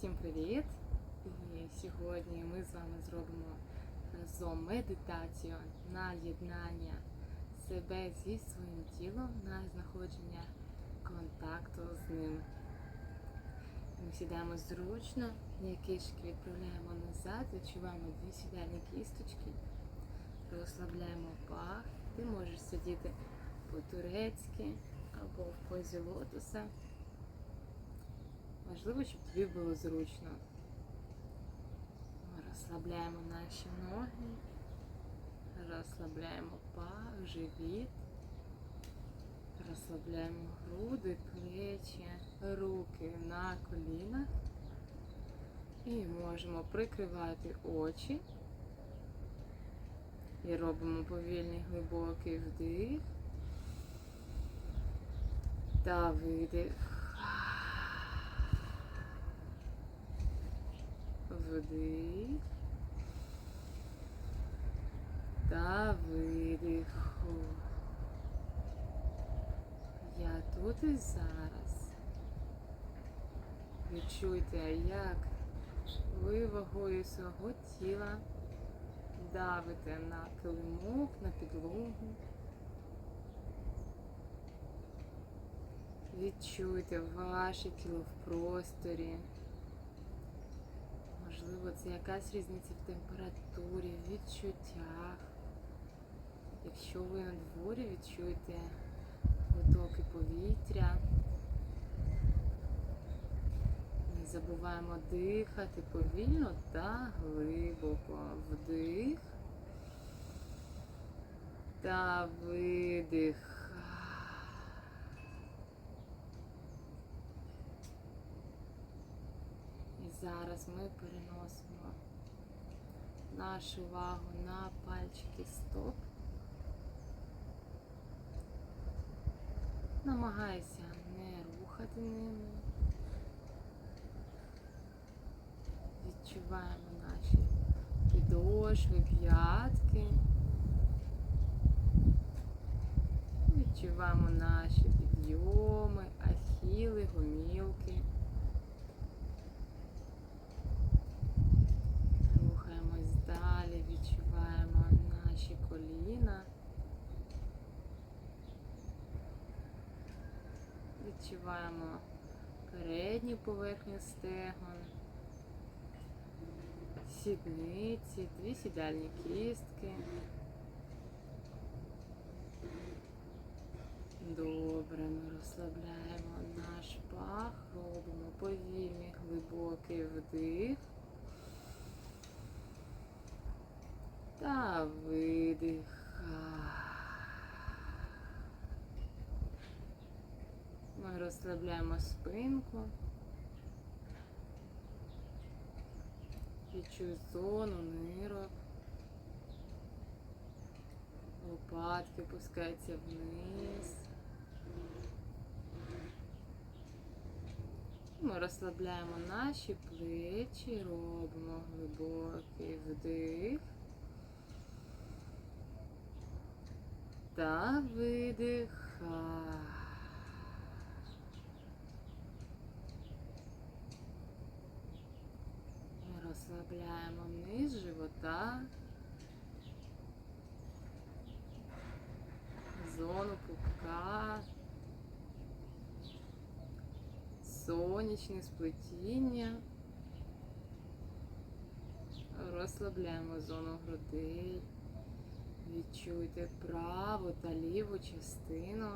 Всім привіт! І сьогодні ми з вами зробимо разом медитацію на єднання себе зі своїм тілом, на знаходження контакту з ним. Ми сідаємо зручно, м'якишки відправляємо назад, відчуваємо дві сідальні кісточки, розслабляємо пах. Ти можеш сидіти по-турецьки або в позі лотоса. Важливо, щоб тобі було зручно. Розслабляємо наші ноги, розслабляємо пах, живіт, розслабляємо груди, плечі, руки на колінах. І можемо прикривати очі. І робимо повільний глибокий вдих та видих. Вдих та видих. Я тут і зараз. Відчуйте, як ви вагою свого тіла давите на килимок, на підлогу. Відчуйте ваше тіло в просторі. Можливо, це якась різниця в температурі, в відчуттях. Якщо ви на дворі відчуєте потоки повітря. Не забуваємо дихати повільно та глибоко. Вдих та видих. І зараз ми переносимо нашу увагу на пальчики стоп. Намагайся не рухати ними. Відчуваємо наші підошви, п'ятки. Відчуваємо наші підйоми, поверхню стегон, сідниці, дві сідальні кістки. Добре, ми розслабляємо наш пах, робимо повільний глибокий вдих. Та видих. Ми розслабляємо спинку. Відчуй зону нирок. Лопатки опускаються вниз. Ми розслабляємо наші плечі, робимо глибокий вдих. Та видих. Ми розслабляємо живота, зону пупка, сонячне сплетіння. Розслабляємо зону грудей. Відчуйте праву та ліву частину.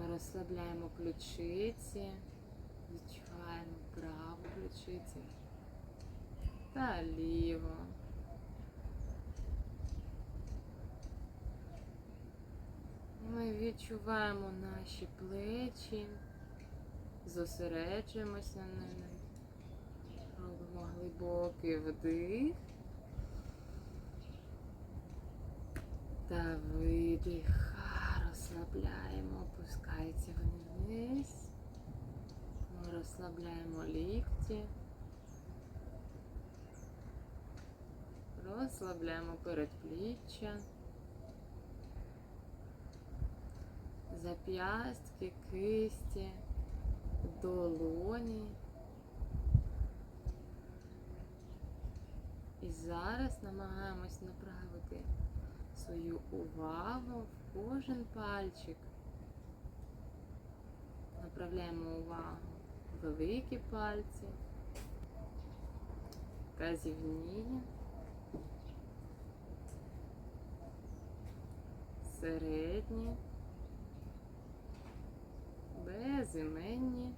Ми розслабляємо ключиці, відчуваємо праву ключицю та ліву. Ми відчуваємо наші плечі, зосереджуємося на них. Робимо глибокий вдих та видих. Розслабляємо, опускається вниз. Ми розслабляємо лікті. Розслабляємо передпліччя. зап'ястки, кисті, долоні. І зараз намагаємось направити свою увагу в кожен пальчик. Направляємо увагу в великі пальці, казівні, середні, безіменні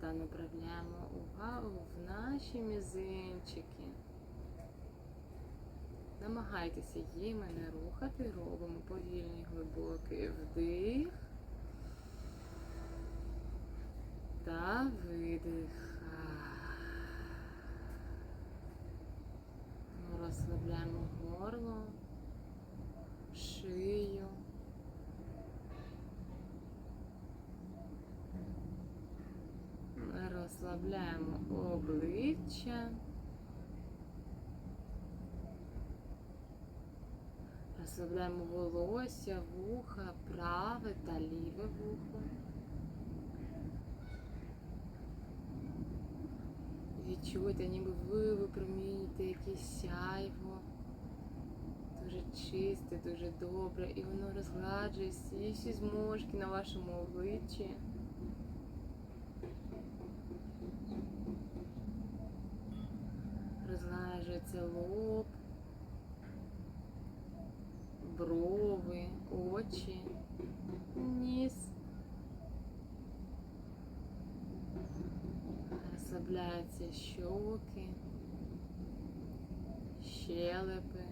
та направляємо увагу в наші мізинчики. Намагайтеся їми не рухати, робимо повільний глибокий вдих та видих. Розслабляємо горло, шию. Розслабляємо обличчя. Розслабляємо волосся, вуха, праве та ліве вухо. Відчуйте, ніби ви випромінюєте якесь сяйво. Дуже чисте, дуже добре, і воно розгладжує всі всі зморшки на вашому обличчі. Розгладжується лоб, брови, очі, ніс. Розслабляються щоки, щелепи,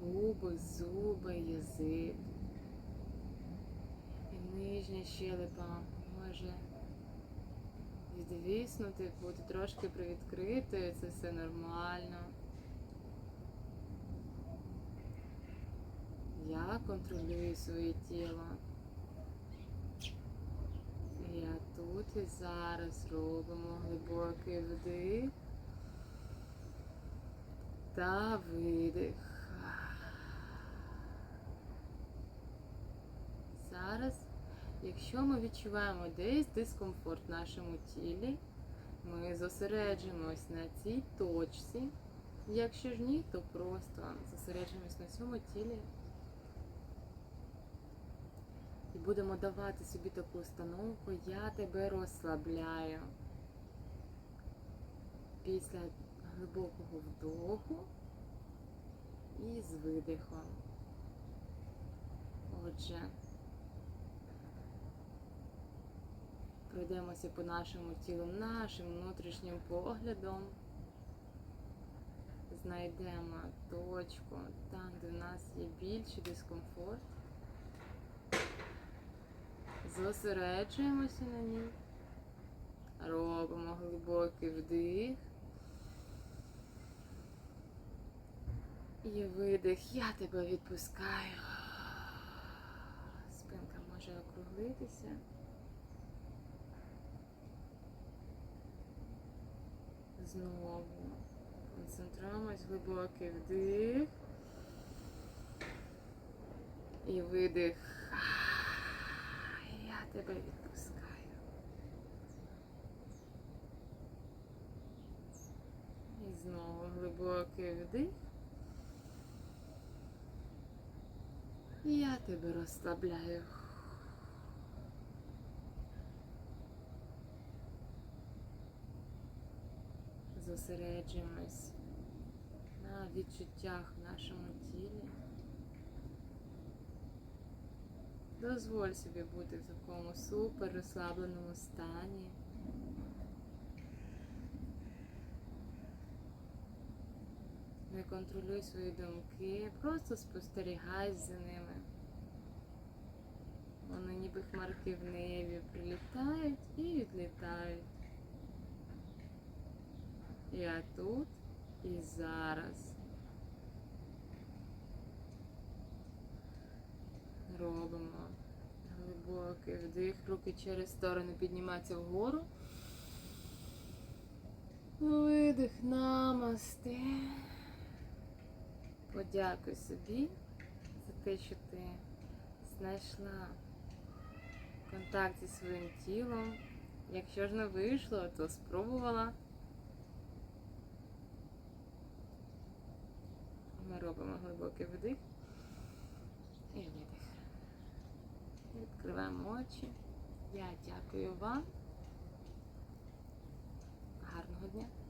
губи, зуби, язик. І нижня щелепа може відвіснути, бути трошки привідкритою, це все нормально. Я контролюю своє тіло. Я тут і зараз робимо глибокий вдих та видих. Зараз, якщо ми відчуваємо десь дискомфорт в нашому тілі, ми зосереджуємось на цій точці. Якщо ж ні, то просто зосереджуємось на цьому тілі і будемо давати собі таку установку, я тебе розслабляю. Після глибокого вдоху і з видихом. Отже, пройдемося по нашому тілу нашим внутрішнім поглядом. Знайдемо точку там, де в нас є більший дискомфорт. Зосереджуємося на ній. Робимо глибокий вдих. І видих. Я тебе відпускаю. Спинка може округлитися. Знову концентруємось, глибокий вдих. І видих. Тебе відпускаю. І знову глибокий вдих. І я тебе розслабляю. Зосереджуємось на відчуттях в нашому тілі. Дозволь собі бути в такому супер розслабленому стані. Не контролюй свої думки, просто спостерігай за ними. Вони ніби хмарки в небі прилітають і відлітають. Я тут і зараз. Робимо глибокий вдих, руки через сторони піднімаються вгору. Видих, намасте. Подякуй собі за те, що ти знайшла контакт зі своїм тілом. Якщо ж не вийшло, то спробувала. Ми робимо глибокий вдих нам очі. Я дякую вам. Гарного дня!